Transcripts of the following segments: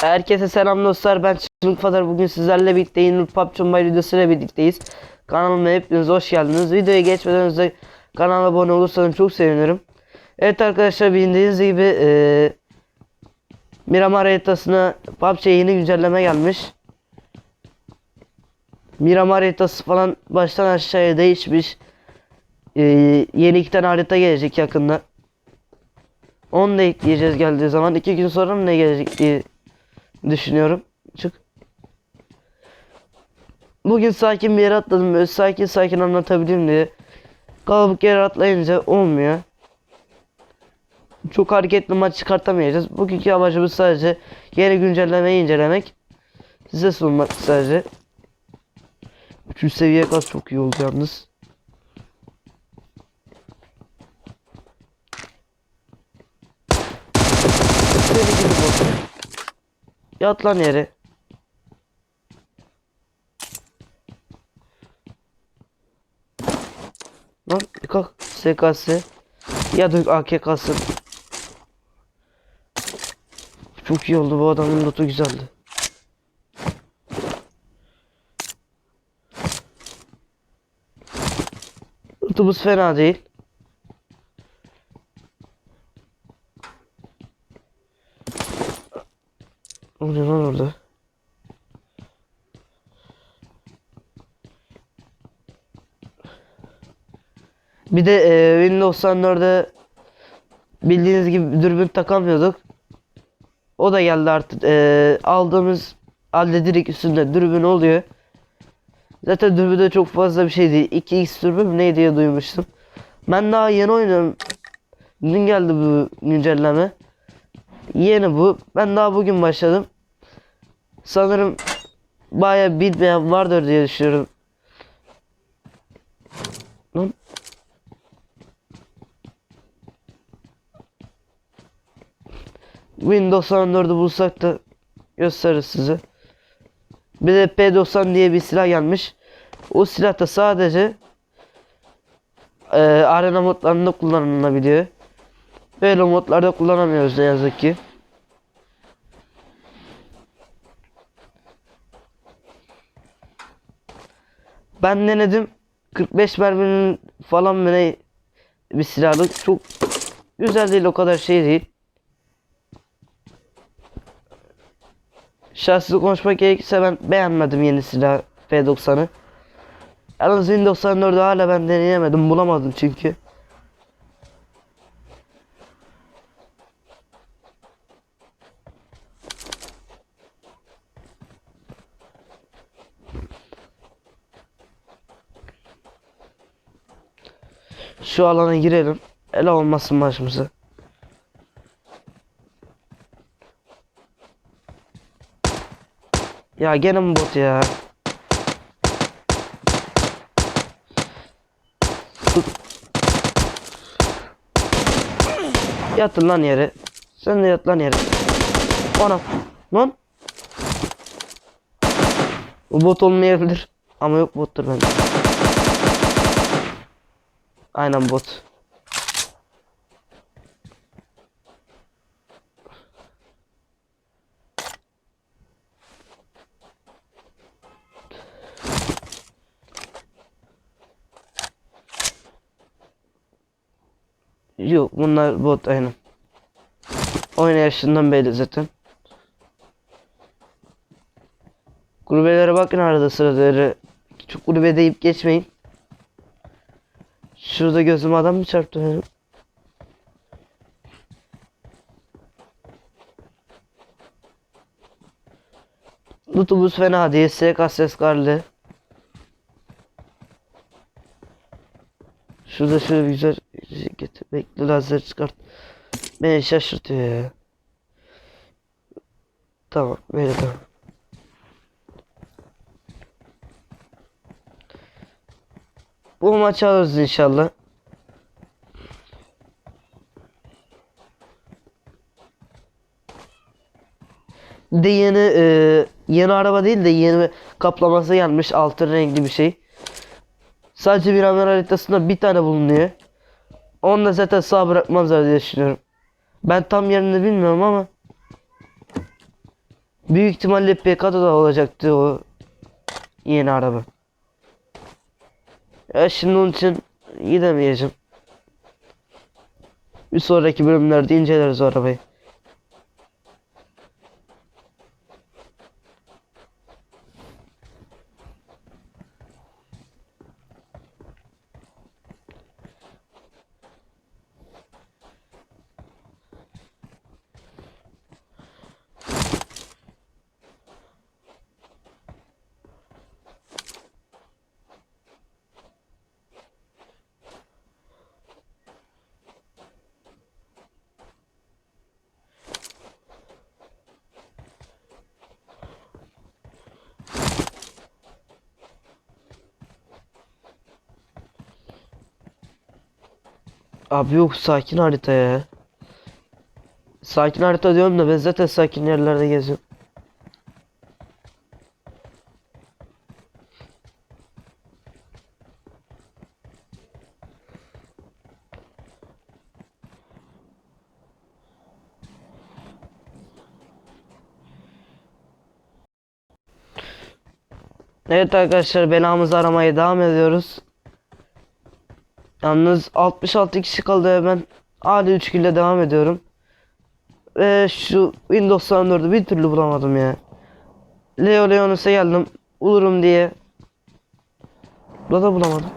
Herkese selam dostlar ben Çılgın Fadar bugün sizlerle birlikte yeni PUBG Mobile videosuyla birlikteyiz. Kanalıma hepiniz hoş geldiniz. Videoya geçmeden önce kanala abone olursanız çok sevinirim. Evet arkadaşlar bildiğiniz gibi eee Miramar haritasına PUBG'ye yeni güncelleme gelmiş. Miramar haritası falan baştan aşağıya değişmiş. Eee, Yeni iki tane harita gelecek yakında. Onu da ekleyeceğiz geldiği zaman. iki gün sonra mı ne gelecek diye düşünüyorum. Çık. Bugün sakin bir yere atladım. Böyle sakin sakin anlatabileyim diye. Kalabalık yere atlayınca olmuyor. Çok hareketli maç çıkartamayacağız. Bugünkü amacımız sadece yeni güncellemeyi incelemek. Size sunmak sadece. 300 seviye kas çok iyi oldu yalnız. Deli gibi bot. Yat lan yere. Lan kalk SKS ya da AKK'sı. Çok iyi oldu bu adamın notu güzeldi. Notumuz fena değil. O lan orada? Bir de e, Windows 94'de bildiğiniz gibi dürbün takamıyorduk. O da geldi artık. E, aldığımız halde direkt üstünde dürbün oluyor. Zaten dürbünde çok fazla bir şey değil. 2x dürbün ne diye duymuştum. Ben daha yeni oynuyorum. Dün geldi bu güncelleme. Yeni bu. Ben daha bugün başladım. Sanırım baya bilmeyen vardır diye düşünüyorum. Lan. Windows 94'ü bulsak da gösteririz size. Bir de P90 diye bir silah gelmiş. O silah da sadece e, arena modlarında kullanılabiliyor. Böyle modlarda kullanamıyoruz ne yazık ki. Ben denedim. 45 merminin falan mı ne bir silahlık. Çok güzel değil o kadar şey değil. Şahsi konuşmak gerekirse ben beğenmedim yeni silah P90'ı. Yalnız Windows 94'ü hala ben deneyemedim bulamadım çünkü. Şu alana girelim. Ele olmasın başımıza. Ya gene mi bot ya? Tut. Yatın lan yere. Sen de yat lan yere. Ana. Lan. Bu bot olmayabilir. Ama yok bottur bence. Aynen bot. Yok bunlar bot aynen. Oynayışından belli zaten. Kulübelere bakın arada sırada öyle çok kulübe deyip geçmeyin. Şurada gözüm adam mı çarptı benim? Lootumuz fena değil. SKS karlı. Şurada şöyle bir güzel getir. Bekle lazer çıkart. Beni şaşırtıyor ya. Tamam böyle tamam. Bu maçı alırız inşallah. De yeni e, yeni araba değil de yeni kaplaması gelmiş altın renkli bir şey. Sadece bir kamera haritasında bir tane bulunuyor. Onu da zaten sağ bırakmazlar diye düşünüyorum. Ben tam yerini bilmiyorum ama Büyük ihtimalle PK'da da olacaktı o yeni araba. Ya şimdi onun için gidemeyeceğim. Bir sonraki bölümlerde inceleriz arabayı. Abi yok sakin harita ya. Sakin harita diyorum da ben zaten sakin yerlerde geziyorum. Evet arkadaşlar belamızı aramaya devam ediyoruz. Yalnız 66 kişi kaldı ben hala 3 ile devam ediyorum. Ve şu Windows 94'ü bir türlü bulamadım ya. Leo Leonis'e geldim. Bulurum diye. Burada da bulamadım.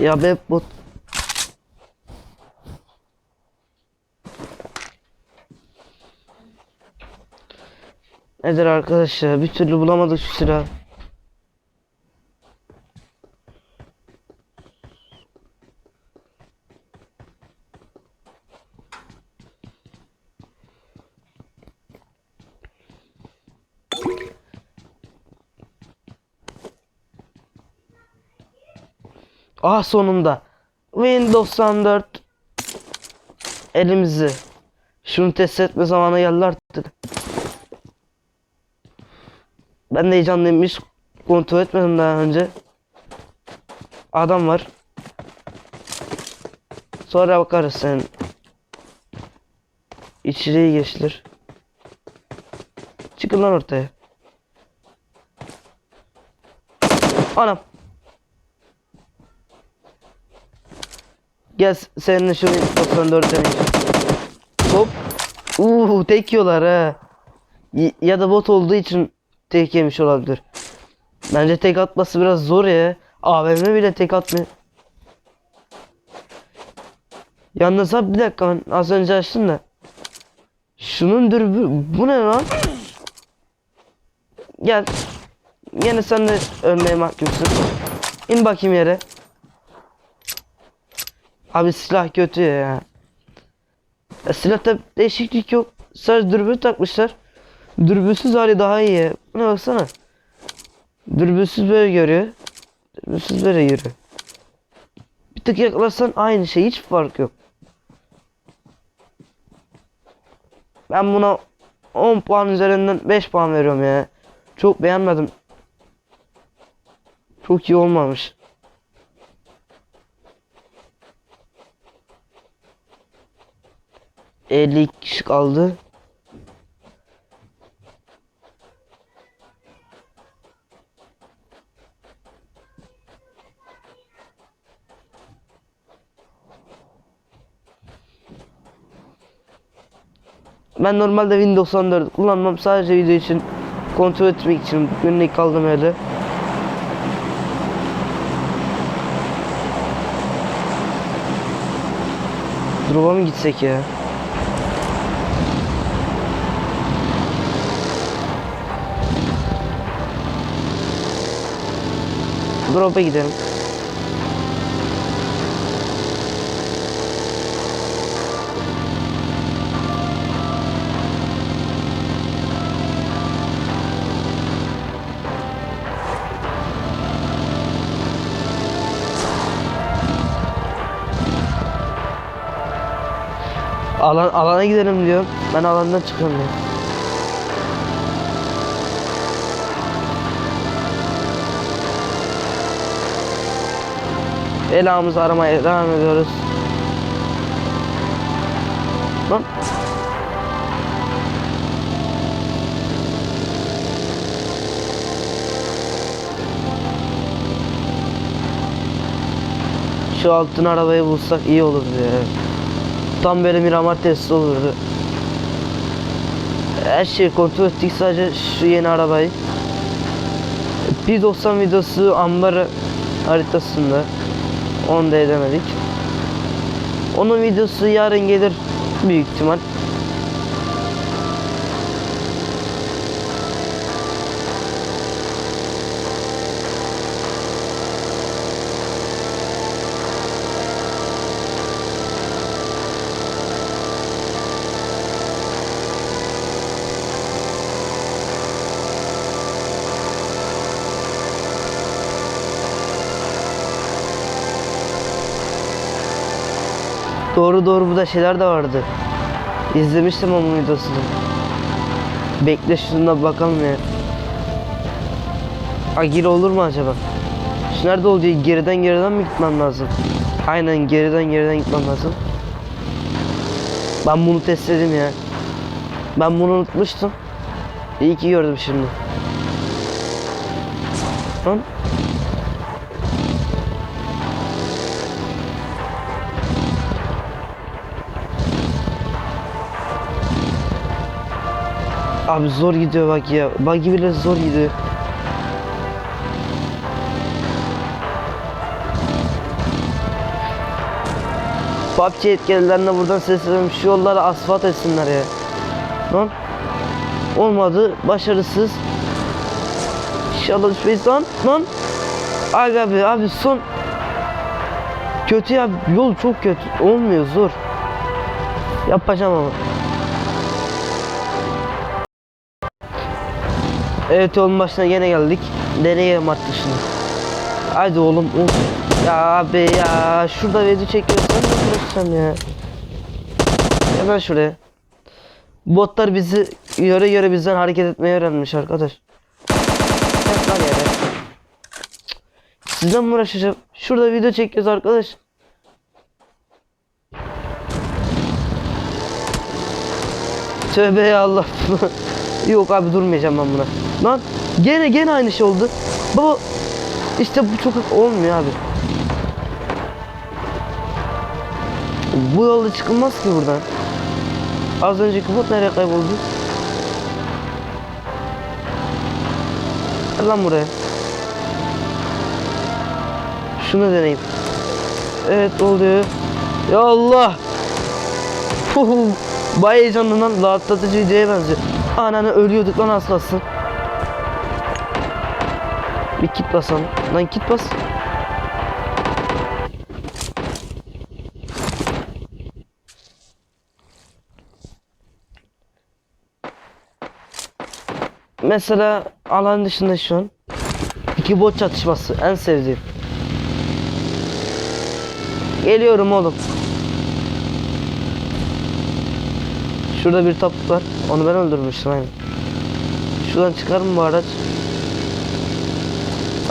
Ya be bot. Nedir arkadaşlar? Bir türlü bulamadık şu silah. Ah sonunda. Windows 94 elimizi. Şunu test etme zamanı geldi artık. Ben de heyecanlıyım. Hiç kontrol etmedim daha önce. Adam var. Sonra bakarız sen. İçeriye geçtiler. Çıkın lan ortaya. Anam. Gel seninle şu 94 deneyeceğim. Hop. Uuu tek yiyorlar ha. Ya da bot olduğu için tek yemiş olabilir. Bence tek atması biraz zor ya. AVM bile tek atmıyor. Yalnız abi bir dakika ben az önce açtım da. Şunun dürbü bu ne lan? Gel. Yine sen de ölmeye mahkumsun. İn bakayım yere. Abi silah kötü ya. ya silahta değişiklik yok. Sadece dürbün takmışlar. Dürbünsüz hali daha iyi. Buna baksana. Dürbünsüz böyle görüyor. Dürbünsüz böyle yürüyor. Bir tık yaklaşsan aynı şey. Hiç fark yok. Ben buna 10 puan üzerinden 5 puan veriyorum ya. Çok beğenmedim. Çok iyi olmamış. 50 kişi kaldı. Ben normalde Windows 14 kullanmam sadece video için kontrol etmek için günlük kaldım öyle. Drop'a mı gitsek ya? drop'a gidelim. Alan, alana gidelim diyor. Ben alandan çıkıyorum. Elamızı aramaya devam ediyoruz. Lan. Şu altın arabayı bulsak iyi olurdu ya. Tam böyle Miramar testi olurdu. Her şeyi kontrol ettik sadece şu yeni arabayı. 1.90 videosu ambar haritasında. Onu da edemedik. Onun videosu yarın gelir büyük ihtimal. Doğru doğru burada şeyler de vardı. İzlemiştim onun videosunu. Bekle şuna bakalım ya. Agil olur mu acaba? Şu nerede oluyor? Geriden geriden mi gitmem lazım? Aynen geriden geriden gitmem lazım. Ben bunu testledim ya. Ben bunu unutmuştum. İyi ki gördüm şimdi. Lan. Abi zor gidiyor bak ya. Buggy bile zor gidiyor. PUBG yetkililerine buradan sesleniyorum. Şu yolları asfalt etsinler ya. Lan. Olmadı. Başarısız. İnşallah düşmeyiz lan. Lan. Aga be abi son. Kötü ya. Yol çok kötü. Olmuyor zor. Yapacağım ama. Evet yolun başına gene geldik. Artık şimdi. Haydi oğlum. Of. Ya abi ya. Şurada video çekiyorsan ne uğraşacağım ya. Hemen şuraya. Botlar bizi yöre yöre bizden hareket etmeyi öğrenmiş arkadaş. Sizden mi uğraşacağım? Şurada video çekiyoruz arkadaş. Tövbe ya Allah. Yok abi durmayacağım ben buna. Lan gene gene aynı şey oldu. Baba işte bu çok olmuyor abi. Bu yolda çıkılmaz ki buradan. Az önceki bot nereye kayboldu? Gel lan buraya. Şunu deneyim. Evet oluyor. Ya Allah. Huhu. Bayağı heyecanlı lan. Rahatlatıcı videoya benziyor. Ananı ölüyorduk lan aslasın. Bir kit basalım. Lan kit bas. Mesela alan dışında şu an iki bot çatışması en sevdiğim. Geliyorum oğlum. Şurada bir topuk var. Onu ben öldürmüştüm aynen. Şuradan çıkar mı bu araç?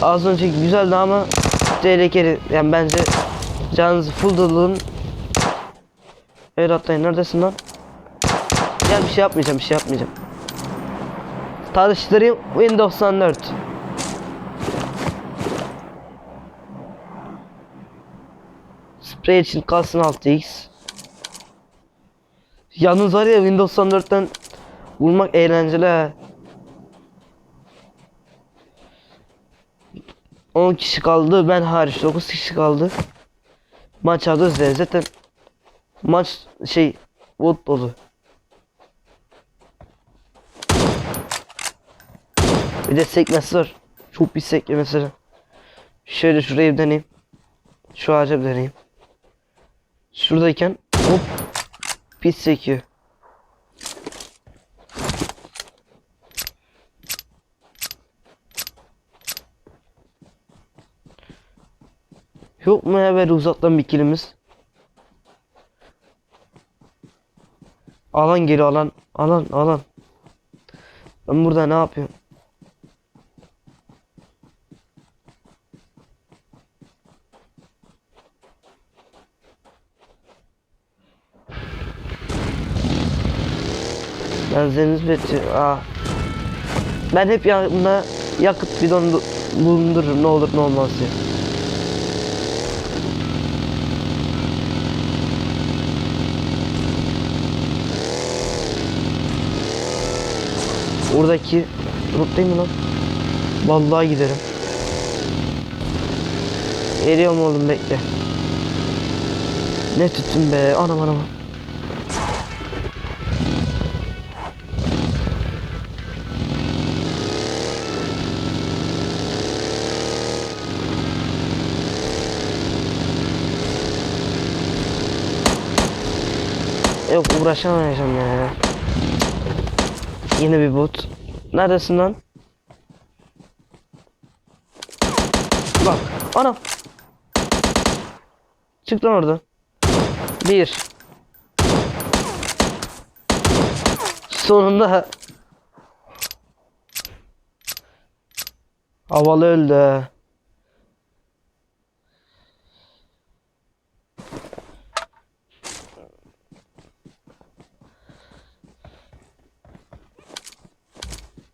Az önceki güzeldi ama tehlikeli. Yani bence canınızı full dolun. Evet atlayın. Neredesin lan? Gel bir şey yapmayacağım. Bir şey yapmayacağım. Tanıştırayım. Windows 94. Sprey için kalsın 6x. Yalnız var ya Windows 94'ten vurmak eğlenceli ha. 10 kişi kaldı ben hariç 9 kişi kaldı. Maç alırız zaten maç şey bot dolu. Bir de sekmesi var. Çok bir sekme mesela. Şöyle şurayı bir deneyeyim. Şu ağaca bir deneyeyim. Şuradayken hop pis sekiyor. Yok mu ya böyle uzaktan bir kilimiz? Alan geliyor alan. Alan alan. Ben burada ne yapıyorum? Benzinimiz bitiyor. Aa. Ben hep yanımda yakıt bidonu bulundururum ne olur ne olmaz diye. Drop değil mi lan? Vallahi giderim. Geliyorum oğlum bekle. Ne tuttum be anam anam. Yok uğraşamayacağım ya. Yine bir bot. Neredesin lan? Bak. Anam. Çık lan oradan. Bir. Sonunda. Havalı öldü.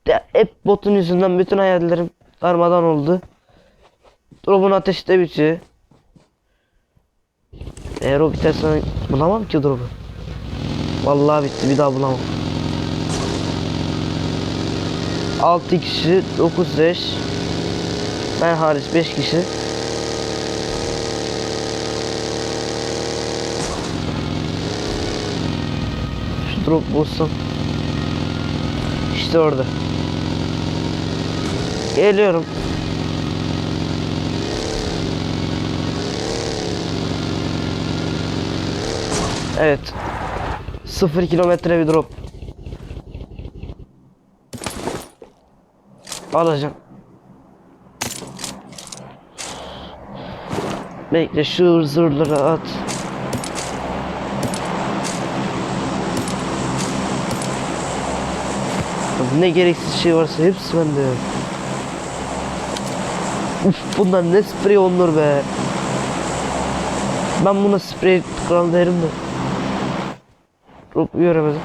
Ya hep botun yüzünden bütün hayallerim darmadan oldu. Drop'un ateşi de bitiyor. Eğer o biterse bulamam ki drop'u. Vallahi bitti bir daha bulamam. 6 kişi 9 5 Ben hariç 5 kişi Şu drop bulsun İşte orada Geliyorum Evet 0 kilometre bir drop Alacağım. Bekle şu zırhları at. Ne gereksiz şey varsa hepsi bende. Uf bunlar ne sprey olur be. Ben buna sprey kral derim de. Çok göremedim.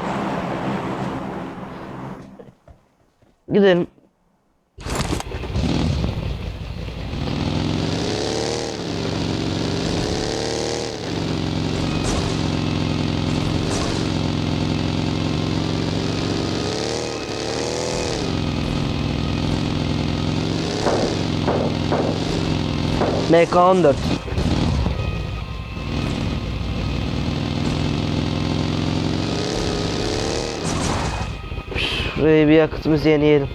Gidelim. MK14 Şuraya bir yakıtımızı yenileyelim.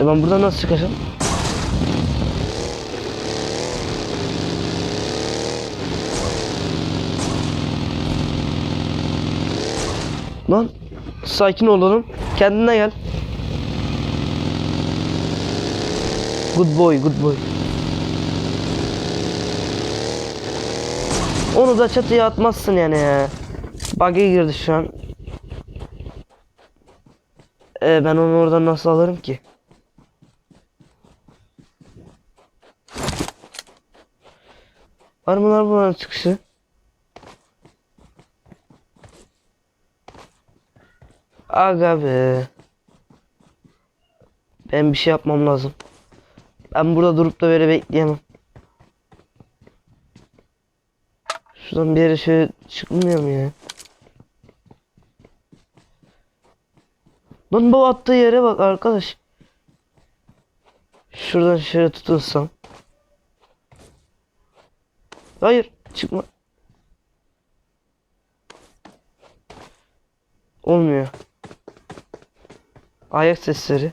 E ben buradan nasıl çıkacağım? Lan sakin olalım. Kendine gel. Good boy, good boy. Onu da çatıya atmazsın yani ya. Bug'e girdi şu an. Ee, ben onu oradan nasıl alırım ki? Var mı lan buranın çıkışı? Aga be. Ben bir şey yapmam lazım. Ben burada durup da böyle bekleyemem. Şuradan bir yere şöyle çıkmıyor mu ya? Lan bu attığı yere bak arkadaş. Şuradan şöyle tutunsam. Hayır çıkma. Olmuyor. Ayak sesleri.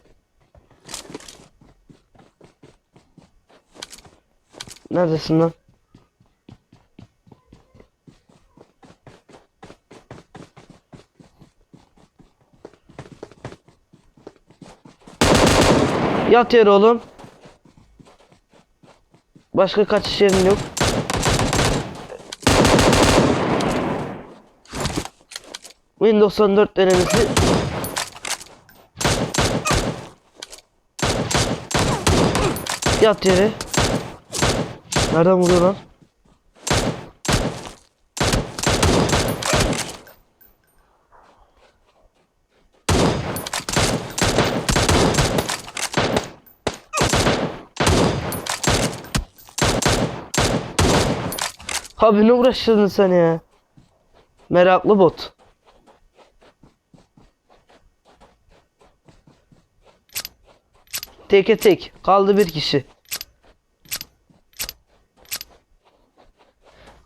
Neredesin lan? Yat yere oğlum. Başka kaçış yerim yok. Windows 14 denemesi. Yat yere. Nereden vuruyor lan? Abi ne uğraştın sen ya? Meraklı bot. Teke tek. Kaldı bir kişi.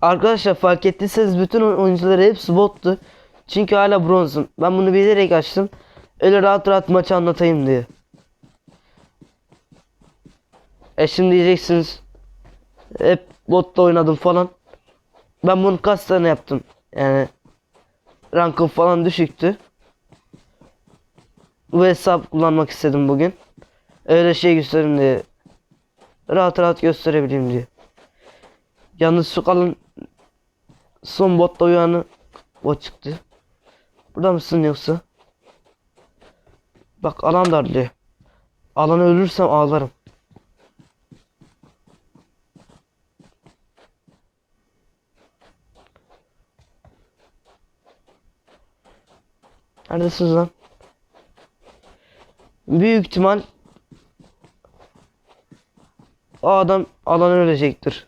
Arkadaşlar fark ettiyseniz bütün oy- oyuncuları hepsi bottu. Çünkü hala bronzum. Ben bunu bilerek açtım. Öyle rahat rahat maçı anlatayım diye. E şimdi diyeceksiniz. Hep botla oynadım falan. Ben bunu kaç tane yaptım. Yani rankım falan düşüktü. Bu hesap kullanmak istedim bugün. Öyle şey göstereyim diye. Rahat rahat gösterebileyim diye. Yalnız şu kalın son botta uyanı bot çıktı. Burada mısın yoksa? Bak alan darlıyor. Alanı ölürsem ağlarım. Neredesiniz lan? Büyük ihtimal o adam alanı ölecektir.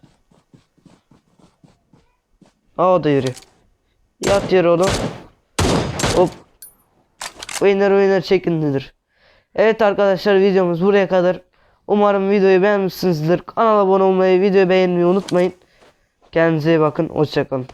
Aa da yürü. Yat yere oğlum. Hop. Oyunlar oyunlar çekinlidir. Evet arkadaşlar videomuz buraya kadar. Umarım videoyu beğenmişsinizdir. Kanala abone olmayı, videoyu beğenmeyi unutmayın. Kendinize iyi bakın. Hoşçakalın.